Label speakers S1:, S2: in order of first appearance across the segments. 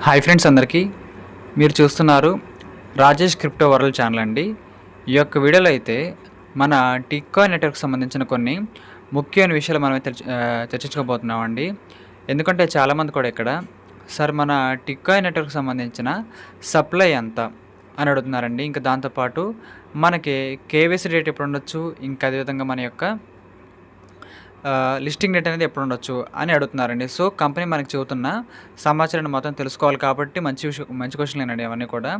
S1: Hi friends అందరికీ. మీరు చూస్తున్నారు రాజేష్ క్రిప్టో వరల్డ్ ఛానల్ అండి. ఈ యొక్క వీడియోలో అయితే మన టిక్కో నెట్వర్క్ సంబంధించిన కొన్ని ముఖ్యమైన విషయాలు మనం చర్చ- చర్చించుకోబోతున్నామండి. ఎందుకంటే చాలామంది కూడా ఇక్కడ సార్ మన టిక్కో నెట్వర్క్ సంబంధించిన సప్లై ఎంత? అని అడుగుతున్నారండి. ఇంకా దాంతోపాటు మనకి కేవైసీ రేట్ ఎప్పుడు ఉండొచ్చు ఇంకా అదేవిధంగా మన యొక్క లిస్టింగ్ డేట్ అనేది ఎప్పుడు ఉండొచ్చు అని అడుగుతున్నారండి. సో కంపెనీ మనకి చెబుతున్న సమాచారాన్ని మొత్తం తెలుసుకోవాలి కాబట్టి మంచి విషయం మంచి క్వశ్చన్ లేనండి అవన్నీ కూడా.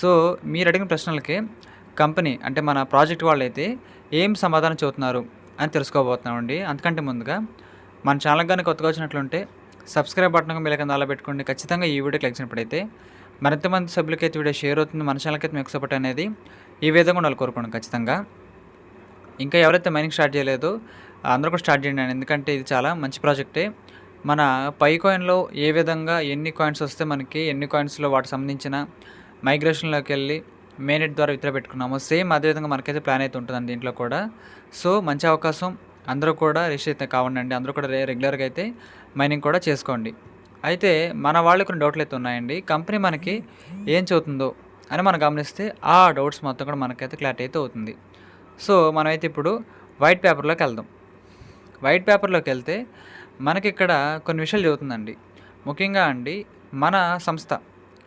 S1: సో మీరు అడిగిన ప్రశ్నలకి కంపెనీ అంటే మన ప్రాజెక్ట్ వాళ్ళు అయితే ఏం సమాధానం చెబుతున్నారు అని తెలుసుకోబోతున్నామండి. అంతకంటే ముందుగా మన ఛానల్ కానీ కొత్తగా వచ్చినట్లుంటే సబ్స్క్రైబ్ బటన్ మీరు కింద అలా పెట్టుకోండి. ఖచ్చితంగా ఈ వీడియో క్లిక్ చేసినప్పుడైతే మరింత మంది సభ్యులకైతే వీడియో షేర్ అవుతుంది. మన ఛానల్కి అయితే మీకు సపోర్ట్ అనేది ఈ విధంగా ఉండాలి కోరుకోండి ఖచ్చితంగా. ఇంకా ఎవరైతే మైనింగ్ స్టార్ట్ చేయలేదో అందరూ కూడా స్టార్ట్ చేయండి ఎందుకంటే ఇది చాలా మంచి ప్రాజెక్టే. మన పై కాయిన్లో ఏ విధంగా ఎన్ని కాయిన్స్ వస్తే మనకి ఎన్ని కాయిన్స్లో వాటికి సంబంధించిన మైగ్రేషన్లోకి వెళ్ళి మెయినెట్ ద్వారా విత్ర పెట్టుకున్నాము సేమ్ అదేవిధంగా మనకైతే ప్లాన్ అయితే ఉంటుందండి దీంట్లో కూడా. సో మంచి అవకాశం. అందరూ కూడా రిజిస్టర్ అయితే కావండి అందరూ కూడా రెగ్యులర్గా అయితే మైనింగ్ కూడా చేసుకోండి. అయితే మన వాళ్ళు కొన్ని డౌట్లు అయితే ఉన్నాయండి. కంపెనీ మనకి ఏం చదువుతుందో అని మనం గమనిస్తే ఆ డౌట్స్ మొత్తం కూడా మనకైతే క్లారిటీ అయితే అవుతుంది. సో మనమైతే ఇప్పుడు వైట్ పేపర్లోకి వెళ్దాం. వైట్ పేపర్లోకి వెళ్తే మనకి ఇక్కడ కొన్ని విషయాలు చెబుతుందండి ముఖ్యంగా అండి మన సంస్థ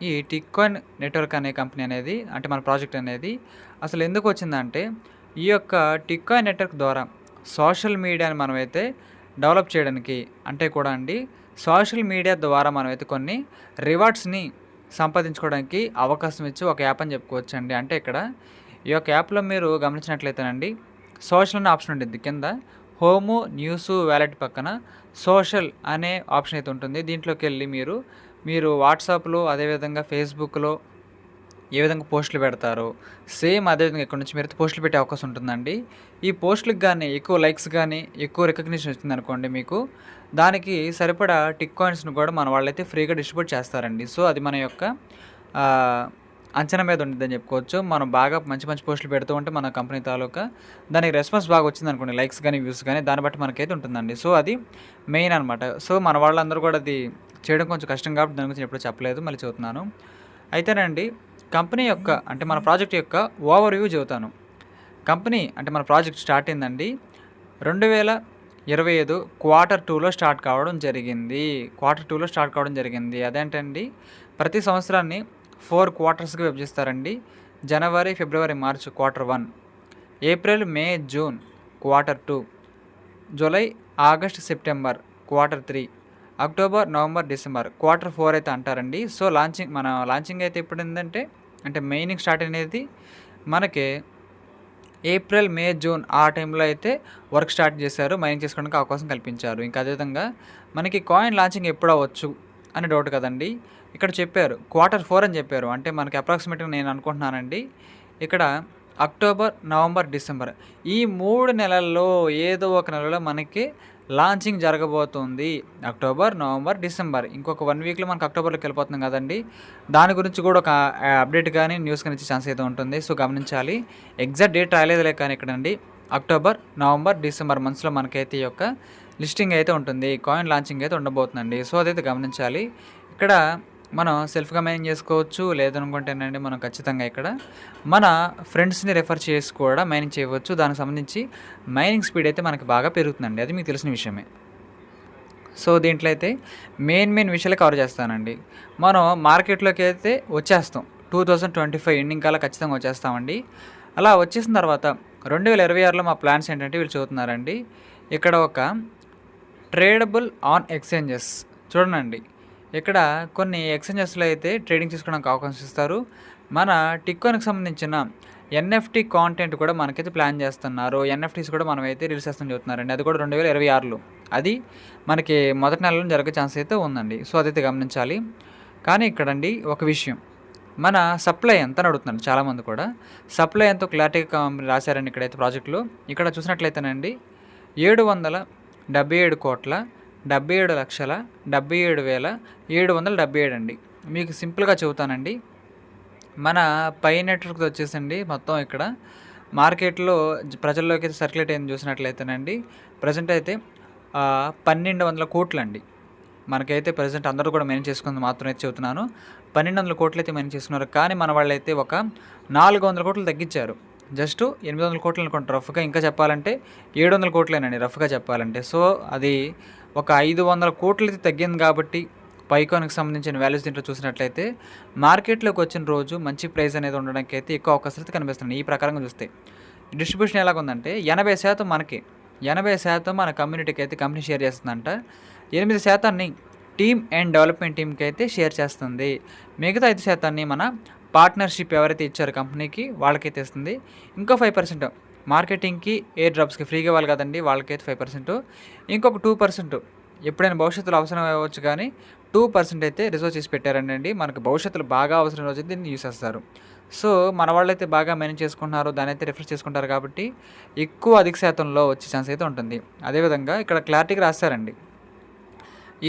S1: ఈ టిక్కాయిన్ నెట్వర్క్ అనే కంపెనీ అనేది అంటే మన ప్రాజెక్ట్ అనేది అసలు ఎందుకు వచ్చిందంటే ఈ యొక్క టిక్కాయిన్ నెట్వర్క్ ద్వారా సోషల్ మీడియాని మనమైతే డెవలప్ చేయడానికి అంటే కూడా అండి సోషల్ మీడియా ద్వారా మనమైతే కొన్ని రివార్డ్స్ని సంపాదించుకోవడానికి అవకాశం ఇచ్చి ఒక యాప్ అని చెప్పుకోవచ్చు అండి అంటే ఇక్కడ ఈ యొక్క యాప్లో మీరు గమనించినట్లయితేనండి సోషల్ అనే ఆప్షన్ ఉంటుంది కింద హోము న్యూస్ వ్యాలెట్ పక్కన సోషల్ అనే ఆప్షన్ అయితే ఉంటుంది. దీంట్లోకి వెళ్ళి మీరు మీరు వాట్సాప్లో అదేవిధంగా ఫేస్బుక్లో ఏ విధంగా పోస్టులు పెడతారో సేమ్ అదేవిధంగా ఇక్కడ నుంచి మీరు పోస్టులు పెట్టే అవకాశం ఉంటుందండి. ఈ పోస్టులకు కానీ ఎక్కువ లైక్స్ కానీ ఎక్కువ రికగ్నిషన్ వచ్చింది అనుకోండి మీకు దానికి సరిపడా టిక్ కాయిన్స్ను కూడా మన వాళ్ళైతే ఫ్రీగా డిస్ట్రిబ్యూట్ చేస్తారండి. సో అది మన యొక్క అంచనా మీద ఉంటుందని చెప్పుకోవచ్చు. మనం బాగా మంచి మంచి పోస్టులు పెడుతూ ఉంటే మన కంపెనీ తాలూకా దానికి రెస్పాన్స్ బాగా వచ్చింది అనుకోండి లైక్స్ కానీ వ్యూస్ కానీ దాన్ని బట్టి మనకైతే ఉంటుందండి. సో అది మెయిన్ అనమాట సో మన వాళ్ళందరూ కూడా అది చేయడం కొంచెం కష్టం కాబట్టి దాని గురించి ఎప్పుడు చెప్పలేదు మళ్ళీ చెబుతున్నాను. అయితేనండి కంపెనీ యొక్క అంటే మన ప్రాజెక్ట్ యొక్క ఓవర్ వ్యూ చెబుతాను. కంపెనీ అంటే మన ప్రాజెక్ట్ స్టార్ట్ అయిందండి రెండు వేల ఇరవై ఐదు క్వార్టర్ టూలో స్టార్ట్ కావడం జరిగింది. క్వార్టర్ టూలో స్టార్ట్ కావడం జరిగింది. అదేంటండి ప్రతి సంవత్సరాన్ని ఫోర్ క్వార్టర్స్గా విభజిస్తారండి January February March quarter one. April May June quarter two. July August September quarter three. October November December quarter four అయితే అంటారండి. సో లాంచింగ్ మన లాంచింగ్ అయితే ఎప్పుడు ఏంటంటే అంటే మెయినింగ్ స్టార్ట్ అనేది మనకి ఏప్రిల్ మే జూన్ ఆ టైంలో అయితే వర్క్ స్టార్ట్ చేశారు. మైనింగ్ చేసుకోవడానికి అవకాశం కల్పించారు. ఇంకా అదేవిధంగా మనకి కాయిన్ లాంచింగ్ ఎప్పుడు అవ్వచ్చు అని డౌట్ కదండి. ఇక్కడ చెప్పారు క్వార్టర్ ఫోర్ అని చెప్పారు. అంటే మనకి అప్రాక్సిమేట్గా నేను అనుకుంటున్నానండి. ఇక్కడ అక్టోబర్ నవంబర్ డిసెంబర్ ఈ మూడు నెలల్లో ఏదో ఒక నెలలో మనకి లాంచింగ్ జరగబోతుంది. అక్టోబర్ నవంబర్ డిసెంబర్ ఇంకొక వన్ వీక్లో మనకు అక్టోబర్లోకి వెళ్ళిపోతున్నాం కదండి. దాని గురించి కూడా ఒక అప్డేట్ కానీ న్యూస్ కానీ ఇచ్చే ఛాన్స్ అయితే ఉంటుంది. సో గమనించాలి. ఎగ్జాక్ట్ డేట్ రాలేదులే కానీ ఇక్కడండి. అక్టోబర్ నవంబర్ డిసెంబర్ మంత్స్లో మనకైతే ఈ యొక్క లిస్టింగ్ అయితే ఉంటుంది. కాయిన్ లాంచింగ్ అయితే ఉండబోతుందండి. సో అదైతే గమనించాలి. ఇక్కడ మనం సెల్ఫ్గా మైనింగ్ చేసుకోవచ్చు లేదనుకుంటేనండి మనం ఖచ్చితంగా ఇక్కడ మన ఫ్రెండ్స్ని రెఫర్ చేసి కూడా మైనింగ్ చేయవచ్చు. దానికి సంబంధించి మైనింగ్ స్పీడ్ అయితే మనకి బాగా పెరుగుతుందండి. అది మీకు తెలిసిన విషయమే. సో దీంట్లో అయితే మెయిన్ మెయిన్ విషయాలు కవర్ చేస్తానండి. మనం మార్కెట్లోకి అయితే వచ్చేస్తాం. Two thousand twenty five ending కల్లా ఖచ్చితంగా వచ్చేస్తామండి. అలా వచ్చేసిన తర్వాత రెండు వేల ఇరవై ఆరులో మా ప్లాన్స్ ఏంటంటే వీళ్ళు చదువుతున్నారండి ఇక్కడ ఒక ట్రేడబుల్ ఆన్ ఎక్స్చేంజెస్ చూడండి. ఇక్కడ కొన్ని ఎక్స్చేంజెస్లో అయితే ట్రేడింగ్ చేసుకోవడానికి అవకాశం ఇస్తారు. మన టిక్కోన్కి సంబంధించిన ఎన్ఎఫ్టీ కాంటెంట్ కూడా మనకైతే ప్లాన్ చేస్తున్నారు. ఎన్ఎఫ్టీస్ కూడా మనం అయితే రిలీజ్ చేస్తాం చెబుతున్నారండి. అది కూడా రెండు వేల ఇరవై ఆరులో. అది మనకి మొదటి నెలలో జరిగే ఛాన్స్ అయితే ఉందండి. సో అదైతే గమనించాలి. కానీ ఇక్కడండి ఒక విషయం. మన సప్లై ఎంత అని అడుగుతున్నారు చాలామంది కూడా. సప్లై ఎంతో క్లారిటీగా రాశారండి ఇక్కడైతే ప్రాజెక్టులో. ఇక్కడ చూసినట్లయితేనండి ఏడు వందల డెబ్బై ఏడు కోట్ల డెబ్బై ఏడు లక్షల డెబ్బై ఏడు వేల ఏడు వందల డెబ్బై ఏడు అండి. మీకు సింపుల్గా చెబుతానండి. మన పై నెట్వర్క్ వచ్చేసండి మొత్తం ఇక్కడ. మార్కెట్లో ప్రజల్లోకి అయితే సర్క్యులేట్ అయింది చూసినట్లయితేనండి. ప్రజెంట్ అయితే పన్నెండు వందల కోట్లు అండి మనకైతే ప్రజెంట్ అందరూ కూడా మేనేజ్ చేసుకుంది మాత్రం అయితే చెబుతున్నాను. పన్నెండు వందల కోట్లు అయితే మేనేజ్ చేసుకున్నారు. కానీ మన వాళ్ళైతే ఒక నాలుగు వందల కోట్లు తగ్గించారు. జస్ట్ ఎనిమిది వందల కోట్లు అనుకుంటారు. రఫ్గా ఇంకా చెప్పాలంటే ఏడు వందల కోట్లేనండి రఫ్గా చెప్పాలంటే. సో అది ఒక ఐదు వందల కోట్లు అయితే తగ్గింది కాబట్టి పైకాన్కి సంబంధించిన వాల్యూస్ దీంట్లో చూసినట్లయితే మార్కెట్లోకి వచ్చిన రోజు మంచి ప్రైస్ అనేది ఉండడానికి అయితే ఎక్కువ అవకాశాలు కనిపిస్తున్నాయి. ఈ ప్రకారంగా చూస్తే డిస్ట్రిబ్యూషన్ ఎలాగుందంటే ఎనభై శాతం మనకి ఎనభై శాతం మన కమ్యూనిటీకి అయితే కంపెనీ షేర్ చేస్తుందంట. ఎనిమిది శాతాన్ని టీమ్ అండ్ డెవలప్మెంట్ టీమ్కి అయితే షేర్ చేస్తుంది. మిగతా ఐదు శాతాన్ని మన పార్ట్నర్షిప్ ఎవరైతే ఇచ్చారో కంపెనీకి వాళ్ళకైతే ఇస్తుంది. ఇంకో ఫైవ్ పర్సెంట్ మార్కెటింగ్కి ఎయిర్ డ్రాప్స్కి ఫ్రీగా ఇవ్వాలి కదండి వాళ్ళకైతే ఫైవ్ పర్సెంట్. ఇంకొక టూ పర్సెంట్. ఎప్పుడైనా భవిష్యత్తులో అవసరం అవ్వచ్చు కానీ టూ పర్సెంట్ అయితే రిజర్వ్ చేసి పెట్టారండి మనకు భవిష్యత్తులో బాగా అవసరం రోజు దీన్ని యూస్ చేస్తారు. సో మన వాళ్ళైతే బాగా మేనేజ్ చేసుకుంటున్నారు దాని అయితే రిఫర్ చేసుకుంటారు కాబట్టి ఎక్కువ అధిక శాతంలో వచ్చే ఛాన్స్ అయితే ఉంటుంది. అదేవిధంగా ఇక్కడ క్లారిటీగా రాస్తారండి.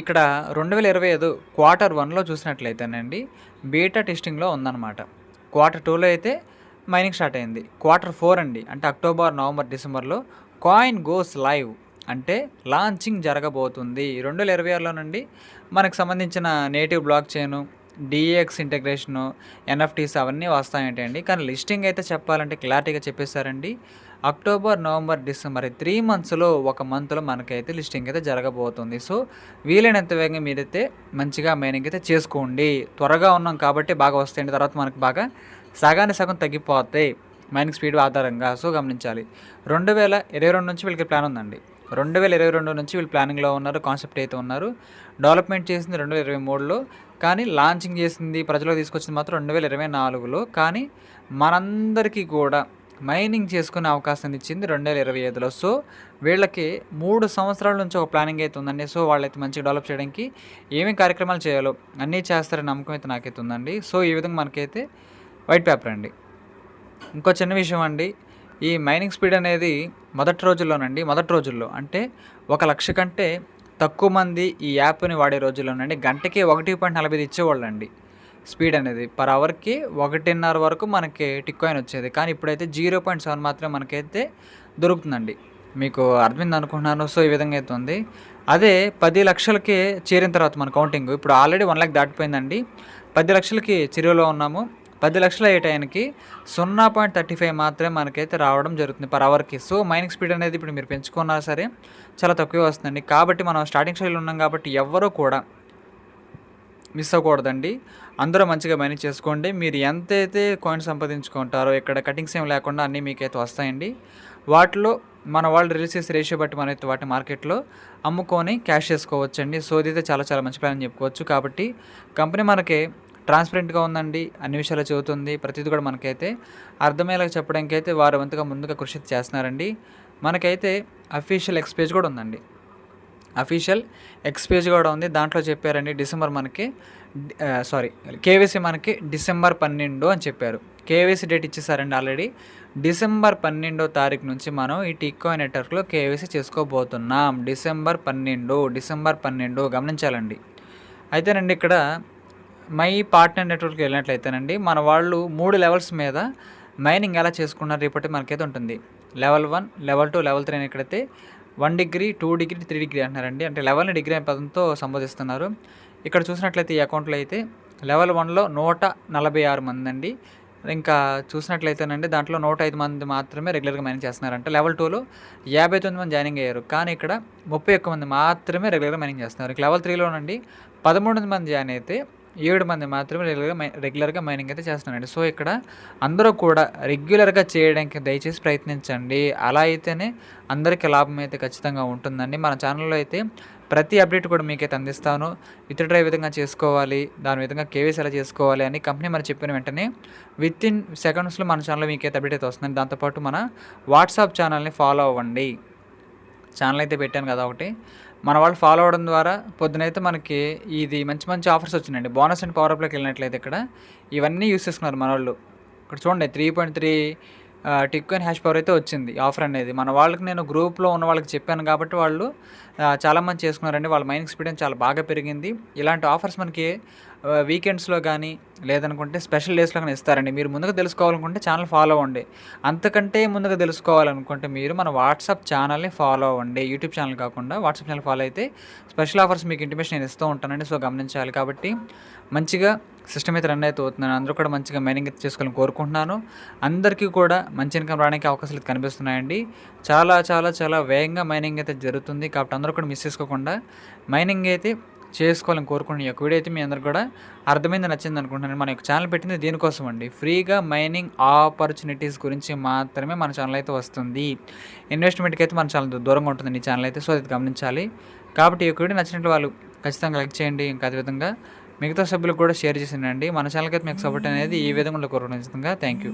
S1: ఇక్కడ రెండు వేల ఇరవై ఐదు క్వార్టర్ వన్లో చూసినట్లయితేనండి బీటా టెస్టింగ్లో ఉందన్నమాట. క్వార్టర్ టూలో అయితే మైనింగ్ స్టార్ట్ అయింది. క్వార్టర్ ఫోర్ అండి. అంటే అక్టోబర్ నవంబర్ డిసెంబర్లో కాయిన్ గోస్ లైవ్ అంటే లాంచింగ్ జరగబోతుంది. రెండు వేల ఇరవై ఆరులో నుండి మనకు సంబంధించిన native blockchain DX integration NFTs అవన్నీ వస్తాయంటండి. కానీ లిస్టింగ్ అయితే చెప్పాలంటే క్లారిటీగా చెప్పేశారండి. అక్టోబర్ నవంబర్ డిసెంబర్ త్రీ మంత్స్లో ఒక మంత్లో మనకైతే లిస్టింగ్ అయితే జరగబోతుంది. సో వీలైనంత వేగంగా మీరైతే మంచిగా మైనింగ్ అయితే చేసుకోండి. త్వరగా ఉన్నాం కాబట్టి బాగా వస్తాయండి. తర్వాత మనకు బాగా సగాన్ని సగం తగ్గిపోతాయి మైనింగ్ స్పీడ్ ఆధారంగా సో గమనించాలి. రెండు వేల ఇరవై రెండు నుంచి వీళ్ళకి ప్లాన్ ఉందండి. రెండు వేల ఇరవై రెండు నుంచి వీళ్ళు ప్లానింగ్లో ఉన్నారు కాన్సెప్ట్ అయితే ఉన్నారు. డెవలప్మెంట్ చేసింది రెండు వేల ఇరవై మూడులో కానీ లాంచింగ్ చేసింది ప్రజలకు తీసుకొచ్చింది మాత్రం రెండు వేల ఇరవై నాలుగులో. కానీ మనందరికీ కూడా మైనింగ్ చేసుకునే అవకాశం ఇచ్చింది రెండు వేల ఇరవై ఐదులో. సో వీళ్ళకి మూడు సంవత్సరాల నుంచి ఒక ప్లానింగ్ అయితే ఉందండి. సో వాళ్ళైతే మంచిగా డెవలప్ చేయడానికి ఏమేమి కార్యక్రమాలు చేయాలో అన్నీ చేస్తారని నమ్మకం అయితే నాకైతే ఉందండి. సో ఈ విధంగా మనకైతే వైట్ పేపర్ అండి. ఇంకో చిన్న విషయం అండి. ఈ మైనింగ్ స్పీడ్ అనేది మొదటి రోజుల్లోనండి మొదటి రోజుల్లో. అంటే ఒక లక్ష కంటే తక్కువ మంది ఈ యాప్ని వాడే రోజుల్లోనండి. గంటకి ఒకటి పాయింట్ నలభై ఇచ్చేవాళ్ళు అండి స్పీడ్ అనేది. పర్ అవర్కి ఒకటిన్నర వరకు మనకి టిక్ కాయిన్ వచ్చేది. కానీ ఇప్పుడైతే జీరో పాయింట్ సెవెన్ మాత్రమే మనకైతే దొరుకుతుందండి. మీకు అర్థమైంది అనుకుంటున్నాను. సో ఈ విధంగా అయితే ఉంది. అదే పది లక్షలకి చేరిన తర్వాత మన కౌంటింగ్ ఇప్పుడు ఆల్రెడీ వన్ ల్యాక్ దాటిపోయిందండి. పది లక్షలకి చెరువులో ఉన్నాము. పది లక్షల ఏ టైంకి సున్నా పాయింట్ థర్టీ ఫైవ్ మాత్రమే మనకైతే రావడం జరుగుతుంది పర్ అవర్కి. సో మైనింగ్ స్పీడ్ అనేది ఇప్పుడు మీరు పెంచుకున్నా సరే చాలా తక్కువ వస్తుందండి. కాబట్టి మనం స్టార్టింగ్ స్టైల్ ఉన్నాం కాబట్టి ఎవరో కూడా మిస్ అవ్వకూడదండి. అందరూ మంచిగా మేనేజ్ చేసుకోండి. మీరు ఎంతైతే కాయిన్ సంపాదించుకుంటారో ఇక్కడ కటింగ్స్ ఏం లేకుండా అన్నీ మీకైతే వస్తాయండి. వాటిలో మన వాళ్ళు రిలీజ్ చేసే రేషియో బట్టి మనైతే వాటి మార్కెట్లో అమ్ముకొని క్యాష్ చేసుకోవచ్చండి. సో ఇదైతే చాలా చాలా మంచి ప్లాన్ చెప్పుకోవచ్చు. కాబట్టి కంపెనీ మనకి ట్రాన్స్పరెంట్గా ఉందండి అన్ని విషయాలు చెబుతుంది. ప్రతిదీ కూడా మనకైతే అర్థమయ్యేలా చెప్పడానికి అయితే వారు వంతుగా ముందుగా కృషి చేస్తున్నారండి. మనకైతే అఫీషియల్ ఎక్స్పేజ్ కూడా ఉందండి. అఫీషియల్ ఎక్స్పేజ్ కూడా ఉంది. దాంట్లో చెప్పారండి డిసెంబర్ మనకి సారీ కేవీసీ మనకి డిసెంబర్ పన్నెండు అని చెప్పారు. కేవీసీ డేట్ ఇచ్చేసారండి ఆల్రెడీ. డిసెంబర్ పన్నెండో తారీఖు నుంచి మనం ఈ టిక్కో నెట్వర్క్లో కేవీసీ చేసుకోబోతున్నాం. డిసెంబర్ పన్నెండు డిసెంబర్ పన్నెండు గమనించాలండి. అయితేనండి ఇక్కడ మై పార్ట్నర్ నెట్వర్క్కి వెళ్ళినట్లయితేనండి మన వాళ్ళు మూడు లెవెల్స్ మీద మైనింగ్ ఎలా చేసుకున్నారు రేపటి మనకైతే ఉంటుంది. Level one level two level three అని ఇక్కడైతే one degree two degree three degree అంటున్నారండి. అంటే లెవెల్ని డిగ్రీ అనే పదంతో సంబోధిస్తున్నారు. ఇక్కడ చూసినట్లయితే ఈ అకౌంట్లో అయితే లెవెల్ వన్లో నూట నలభై ఆరు మంది అండి. ఇంకా చూసినట్లయితేనండి దాంట్లో నూట ఐదు మంది మాత్రమే రెగ్యులర్గా మైనింగ్ చేస్తున్నారంట. లెవెల్ టూలో యాభై తొమ్మిది మంది జాయినింగ్ అయ్యారు. కానీ ఇక్కడ ముప్పై ఒక్క మంది మాత్రమే రెగ్యులర్గా మైనింగ్ చేస్తున్నారు. ఇక లెవెల్ త్రీలోనండి పదమూడు మంది జాయిన్ అయితే ఏడు మంది మాత్రమే రెగ్యులర్గా మై రెగ్యులర్గా మైనింగ్ అయితే చేస్తున్నారండి. సో ఇక్కడ అందరూ కూడా రెగ్యులర్గా చేయడానికి దయచేసి ప్రయత్నించండి. అలా అయితేనే అందరికీ లాభం అయితే ఖచ్చితంగా ఉంటుందండి. మన ఛానల్లో అయితే ప్రతి అప్డేట్ కూడా మీకైతే అందిస్తాను. విత్డ్రా ఏ విధంగా చేసుకోవాలి దాని విధంగా కేవీసీ ఎలా చేసుకోవాలి అని కంపెనీ మనం చెప్పిన వెంటనే విత్ ఇన్ సెకండ్స్లో మన ఛానల్లో మీకైతే అప్డేట్ అయితే వస్తుంది దాంతోపాటు మన వాట్సాప్ ఛానల్ని ఫాలో అవ్వండి. ఛానల్ అయితే పెట్టాను కదా ఒకటి. మన వాళ్ళు ఫాలో అవడం ద్వారా పొద్దునైతే మనకి ఇది మంచి మంచి ఆఫర్స్ వచ్చినాయండి. బోనస్ అండ్ పవర్ అప్లోకి వెళ్ళినట్లయితే ఇక్కడ ఇవన్నీ యూస్ చేసుకున్నారు మన వాళ్ళు. ఇక్కడ చూడండి త్రీ పాయింట్ త్రీ టిక్ హ్యాష్ పవర్ అయితే వచ్చింది ఆఫర్ అనేది. మన వాళ్ళకి నేను గ్రూప్లో ఉన్న వాళ్ళకి చెప్పాను కాబట్టి వాళ్ళు చాలామంది చేసుకున్నారండి. వాళ్ళ మైండ్ ఎక్స్పీరియన్స్ చాలా బాగా పెరిగింది. ఇలాంటి ఆఫర్స్ మనకి వీకెండ్స్లో కానీ లేదనుకుంటే స్పెషల్ డేస్లో కానీ ఇస్తారండి. మీరు ముందుగా తెలుసుకోవాలనుకుంటే ఛానల్ ఫాలో అవ్వండి. అంతకంటే ముందుగా తెలుసుకోవాలనుకుంటే మీరు మన వాట్సాప్ ఛానల్ని ఫాలో అవ్వండి. యూట్యూబ్ ఛానల్ కాకుండా వాట్సాప్ ఛానల్ ఫాలో అయితే స్పెషల్ ఆఫర్స్ మీకు ఇంటిమేషన్ నేను ఇస్తూ ఉంటానండి. సో గమనించాలి కాబట్టి మంచిగా సిస్టమ్ అయితే రన్ అయితే అవుతున్నాను అందరూ కూడా మంచిగా మైనింగ్ అయితే చేసుకోవాలని కోరుకుంటున్నాను. అందరికీ కూడా మంచి ఇన్కమ్ రావడానికి అవకాశాలు అయితే కనిపిస్తున్నాయండి. చాలా చాలా చాలా వేగంగా మైనింగ్ అయితే జరుగుతుంది కాబట్టి అందరూ కూడా మిస్ చేసుకోకుండా మైనింగ్ అయితే చేసుకోవాలని కోరుకుంటున్నాను. ఈ యొక్క వీడియో అయితే మీ అందరు కూడా అర్థమైంది నచ్చింది అనుకుంటున్నాను. మన యొక్క ఛానల్ పెట్టింది దీనికోసం అండి. ఫ్రీగా మైనింగ్ ఆపర్చునిటీస్ గురించి మాత్రమే మన ఛానల్ అయితే వస్తుంది. ఇన్వెస్ట్మెంట్కి అయితే మన ఛానల్ దూరంగా ఉంటుంది ఈ ఛానల్ అయితే. సో అది గమనించాలి. కాబట్టి ఈ యొక్క వీడియో నచ్చినట్లు వాళ్ళు ఖచ్చితంగా లైక్ చేయండి. ఇంకా అదేవిధంగా మిగతా సభ్యులకు కూడా షేర్ చేసిండండి. మన ఛానల్కి అయితే మీకు సపోర్ట్ అనేది ఈ విధంగా కోరుకుంటున్నాను థ్యాంక్ యూ